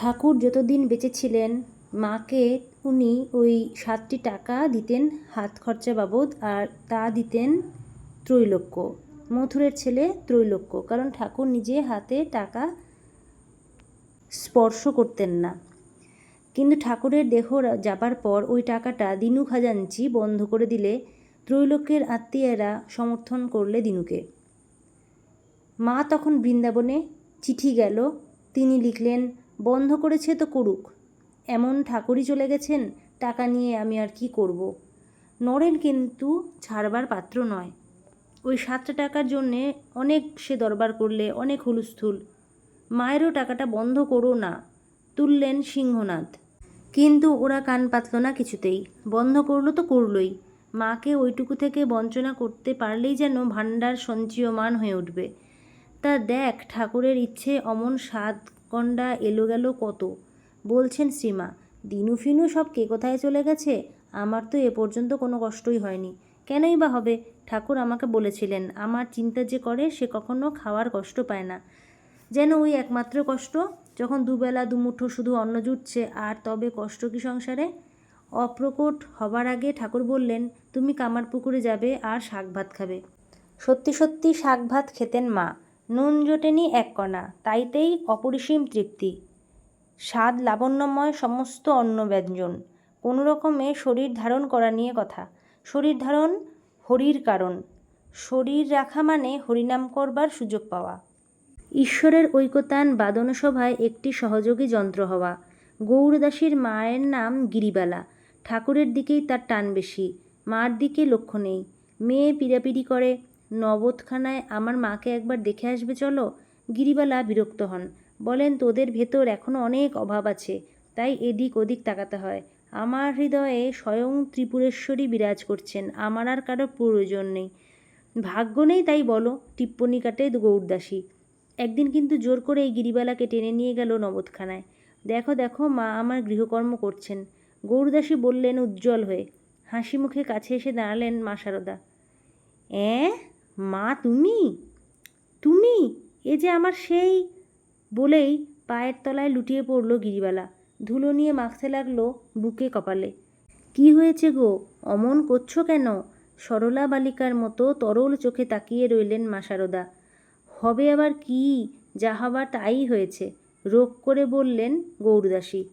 ঠাকুর যতদিন বেঁচে ছিলেন মাকে উনি ওই সাতটি টাকা দিতেন হাত খরচা বাবদ আর তা দিতেন ত্রৈলোক্য। মথুরের ছেলে ত্রৈলোক্য, কারণ ঠাকুর নিজে হাতে টাকা স্পর্শ করতেন না। কিন্তু ঠাকুরের দেহ যাবার পর ওই টাকাটা দিনু খাজাঞ্চি বন্ধ করে দিলে ত্রৈলোক্যের আত্মীয়রা সমর্থন করলে দিনুকে। মা তখন বৃন্দাবনে চিঠি গেল, তিনি লিখলেন বন্ধ করেছে তো করুক। এমন ঠাকুরই চলে গেছেন, টাকা নিয়ে আমি আর কি করব। নরেন কিন্তু ছাড়বার পাত্র নয়। ওই সাতটা টাকার জন্যে অনেক সে দরবার করলে, অনেক হুলস্থুল। মায়েরও টাকাটা বন্ধ করো না, তুললেন সিংহনাথ। কিন্তু ওরা কান পাতল না কিছুতেই। বন্ধ করল তো করলই। মাকে ওইটুকু থেকে বঞ্চনা করতে পারলেই যেন ভাণ্ডার সঞ্চয়মান হয়ে উঠবে। তা দেখ, ঠাকুরের ইচ্ছে অমন সাত কণ্ডা এলো গেল কত? বলছেন শ্রীমা দিনু ফিনু সব কে কোথায় চলে গেছে? আমার তো এ পর্যন্ত কোনো কষ্টই হয়নি। কেনই বা হবে? ঠাকুর আমাকে বলেছিলেন, আমার চিন্তা যে করে সে কখনো খাওয়ার কষ্ট পায় না। যেন ওই একমাত্র কষ্ট, যখন দুবেলা দুমুঠো শুধু অন্ন জুটছে, আর তবে কষ্ট কি সংসারে? অপ্রকট হবার আগে ঠাকুর বললেন, তুমি কামার পুকুরে যাবে আর শাক ভাত খাবে। সত্যি সত্যি শাক ভাত খেতেন মা। নুন জোটেনি এক কণা, তাইতেই অপরিসীম তৃপ্তি। স্বাদ লাবণ্যময় সমস্ত অন্ন ব্যঞ্জন, কোনো রকমে শরীর ধারণ করা নিয়ে কথা। শরীর ধারণ হরির কারণ, শরীর রাখা মানে হরিনাম করবার সুযোগ পাওয়া। ঈশ্বরের ঐকতান বাদনসভায় একটি সহযোগী যন্ত্র হওয়া। গৌরদাসীর মায়ের নাম গিরিবালা, ঠাকুরের দিকেই তার টান বেশি, মার দিকে লক্ষ্য নেই। মেয়ে পিড়াপিড়ি করে নবতখানায় আমার মাকে একবার দেখে আসবে চলো? গিরিবালা বিরক্ত হন। বলেন, তোদের ভেতর এখনও অনেক অভাব আছে, তাই এদিক ওদিক তাকাতে হয়। আমার হৃদয়ে স্বয়ং ত্রিপুরেশ্বরী বিরাজ করছেন, আমার আর কারও প্রয়োজন নেই। ভাগ্য নেই তাই বলো, টিপ্পনি কাটে গৌরদাসী। একদিন কিন্তু জোর করে এই গিরিবালাকে টেনে নিয়ে গেল নবতখানায় দেখো দেখো, মা আমার গৃহকর্ম করছেন। গৌরদাসী বললেন, উজ্জ্বল হয়ে। হাসি মুখে কাছে এসে দাঁড়ালেন মা সারদা। অ্যাঁ মা, তুমি? তুমি? এ যে আমার সেই বলেই পায়ের তলায় লুটিয়ে পড়ল গিরিবালা। ধুলো নিয়ে মাখতে লাগল বুকে কপালে। কি হয়েছে গো? অমন করছ কেন? সরলা বালিকার মতো তরল চোখে তাকিয়ে রইলেন মা সারদা হবে আবার কি? যা হবার তাই হয়েছে। রোগ করে বললেন গৌরদাসী।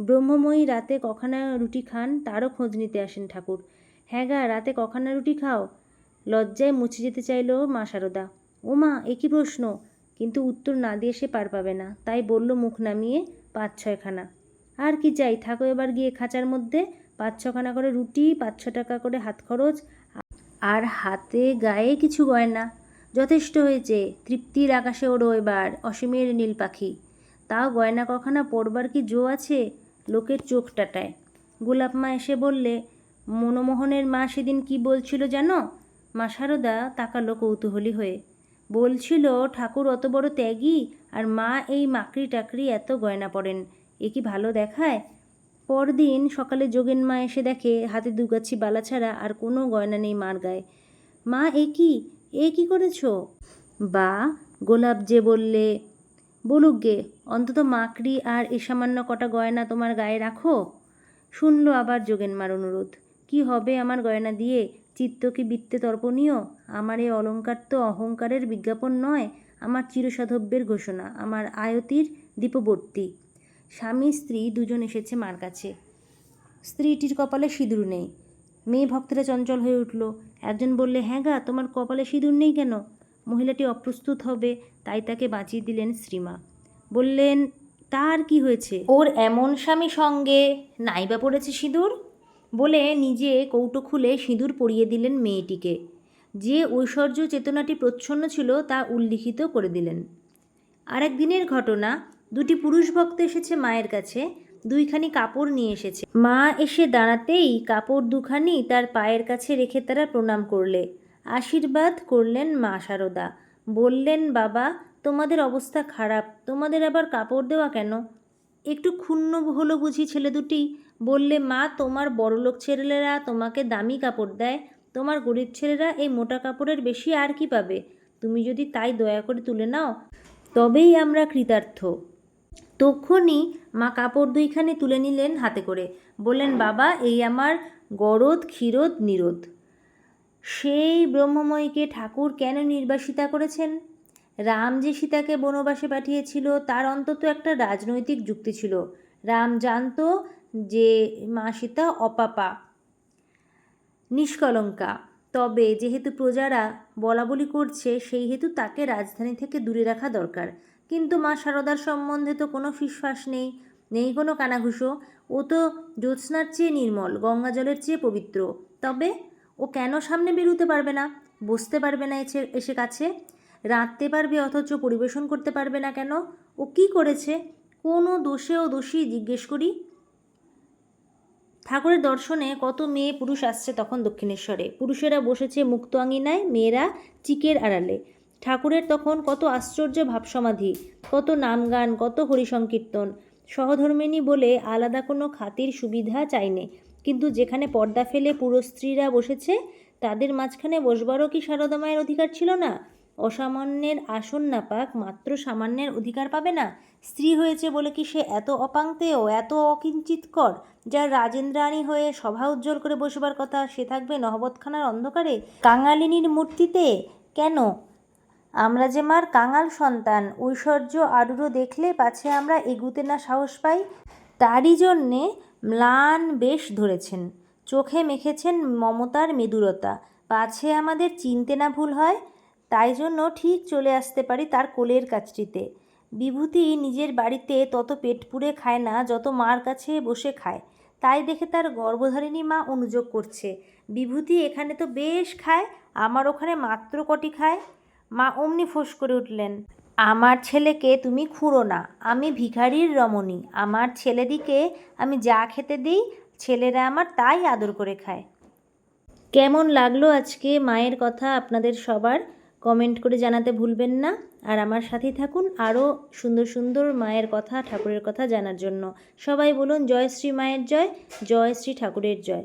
ব্রহ্মময়ী রাতে কখানা রুটি খান, তারও খোঁজ নিতে আসেন ঠাকুর। হ্যাঁ গা, রাতে কখানা রুটি খাও। লজ্জায় মুছে যেতে চাইল মা সারদা ও মা একই প্রশ্ন? কিন্তু উত্তর না দিয়ে সে পার পাবে না। তাই বলল মুখ নামিয়ে পাঁচ ছয়খানা। আর কি চাই? থাকো এবার গিয়ে খাঁচার মধ্যে। পাঁচ ছখানা করে রুটি, পাঁচ ছ টাকা করে হাত খরচ। আর হাতে গায়ে কিছু গয়না। যথেষ্ট হয়েছে। তৃপ্তির আকাশে ওড়ো এবার অসীমের নীল পাখি। তাও গয়না কখানা পড়বার কি জো আছে? লোকের চোখ টাটায়। গোলাপ মা এসে বললে, মনমোহনের মা সেদিন কি বলছিল জানো? মা সারদা তাকালো কৌতূহলী হয়ে। বলছিল, ঠাকুর, অত বড় ত্যাগী? আর মা এই মাকড়ি টাকরি এত গয়না পড়েন এ কি ভালো দেখায়? পরদিন সকালে যোগেন মা এসে দেখে, হাতে দুগাছি বালা ছাড়া আর কোনো গয়না নেই মার গায়ে। মা, এ কি? এ কি করেছ? বা, গোলাপ যে বললে, বলুক গে, অন্তত মাকড়ি আর এ সামান্য কটা গয়না তোমার গায়ে রাখো? শুনলো আবার যোগেন মার অনুরোধ, কি হবে আমার গয়না দিয়ে? চিত্ত কি বৃত্তে তর্পণীয়। আমার এই অলঙ্কার তো অহংকারের বিজ্ঞাপন নয়, আমার চিরসাধব্যের ঘোষণা, আমার আয়তির দীপবর্তী। স্বামী, স্ত্রী দুজন এসেছে মার কাছে। স্ত্রীটির কপালে সিঁদুর নেই। মেয়ে ভক্তরা চঞ্চল হয়ে উঠল। একজন বললে হ্যাঁ গা, তোমার কপালে সিঁদুর নেই কেন? মহিলাটি অপ্রস্তুত হবে, তাই তাকে বাঁচিয়ে দিলেন শ্রীমা। বললেন, তার কি হয়েছে? ওর এমন স্বামী সঙ্গে নাইবা পড়েছে সিঁদুর? বলে নিজে কৌটো খুলে সিঁদুর পরিয়ে দিলেন মেয়েটিকে। যে ঐশ্বর্য চেতনাটি প্রচ্ছন্ন ছিল তা উল্লিখিত করে দিলেন। আরেক দিনের ঘটনা, দুটি পুরুষ ভক্ত এসেছে মায়ের কাছে, দুইখানি কাপড় নিয়ে এসেছে। মা এসে দাঁড়াতেই কাপড় দুখানি তার পায়ের কাছে রেখে তারা প্রণাম করলে। আশীর্বাদ করলেন মা সারদা। বললেন, বাবা, তোমাদের অবস্থা খারাপ, তোমাদের আবার কাপড় দেওয়া কেন? একটু ক্ষুণ্ণ হলো বুঝি ছেলে দুটি? বললে, মা, তোমার বড়লোক ছেলেরা তোমাকে দামি কাপড় দেয়। তোমার গরিব ছেলেরা এই মোটা কাপড়ের বেশি আর কি পাবে? তুমি যদি তাই দয়া করে তুলে নাও, তবেই আমরা কৃতার্থ। তক্ষণই মা কাপড় দুইখানি তুলে নিলেন হাতে করে। বললেন, বাবা, এই আমার গরদ, ক্ষীরোদ নিরোধ সেই ব্রহ্মময়ীকে ঠাকুর কেন নির্বাসিতা করেছেন? রাম যে সীতাকে বনবাসে পাঠিয়েছিল, তার অন্তত একটা রাজনৈতিক যুক্তি ছিল। রাম জানতো যে মা সীতা অপাপা। নিষ্কলঙ্কা। তবে যেহেতু প্রজারা বলা বলি করছে সেই হেতু তাকে রাজধানী থেকে দূরে রাখা দরকার। কিন্তু মা সারদার সম্বন্ধে তো কোনো ফিসফাস নেই নেই কোনো কানাঘুষো। ও তো জ্যোৎস্নার চেয়ে নির্মল, গঙ্গা জলের চেয়ে পবিত্র। তবে ও কেন সামনে বেরোতে পারবে না, বসতে পারবে না এসে এসে কাছে? রাঁধতে পারবে অথচ পরিবেশন করতে পারবে না কেন? ও কি করেছে? কোনো দোষে ও দোষী জিজ্ঞেস করি। ঠাকুরের দর্শনে কত মেয়ে পুরুষ আসছে তখন দক্ষিণেশ্বরে। পুরুষেরা বসেছে মুক্ত আঙিনায় মেয়েরা চিকের আড়ালে। ঠাকুরের তখন কত আশ্চর্য ভাবসমাধি, কত নামগান, কত হরিসংকীর্তন। সহধর্মিণী বলে আলাদা কোনো খাতির সুবিধা চাইনে। কিন্তু যেখানে পর্দা ফেলে পুরস্ত্রীরা বসেছে, তাদের মাঝখানে বসবারও কি সারদা মায়ের অধিকার ছিল না? অসামান্যের আসন না পাক, মাত্র সামান্যের অধিকার পাবে না? স্ত্রী হয়েছে বলে কি সে এত অপাঙ্ক্তেয় এত অকিঞ্চিতকর? যার রাজেন্দ্রাণী হয়ে সভা উজ্জ্বল করে বসবার কথা, সে থাকবে নহবতখানার অন্ধকারে? কাঙালিনীর মূর্তিতে? কেন? আমরা যে মার কাঙাল সন্তান, ঐশ্বর্য আরুরো দেখলে পাছে আমরা এগুতে না সাহস পাই? তারই জন্যে ম্লান বেশ ধরেছেন। চোখে মেখেছেন মমতার মেদুরতা। পাছে আমাদের চিনতে না ভুল হয়? তাই জন্য ঠিক চলে আসতে পারি তার কোলের কাছটিতে বিভূতি নিজের বাড়িতে তত পেট পুড়ে খায় না, যত মার কাছে বসে খায়। তাই দেখে তার গর্ভধারিণী মা অনুযোগ করছে, বিভূতি, এখানে তো বেশ খায়, আমার ওখানে মাত্র কটি খায়? মা অমনি ফোঁস করে উঠলেন, আমার ছেলেকে তুমি খুঁড়ো না, আমি ভিখারির রমণী, আমার ছেলেদিকে আমি যা খেতে দিই, ছেলেরা আমার তাই আদর করে খায়। কেমন লাগল আজকে মায়ের কথা আপনাদের সবার? কমেন্ট করে জানাতে ভুলবেন না। আর আমার সাথেই থাকুন আরও সুন্দর সুন্দর মায়ের কথা, ঠাকুরের কথা জানার জন্য। সবাই বলুন, জয় শ্রী মায়ের জয় জয় শ্রী ঠাকুরের জয়।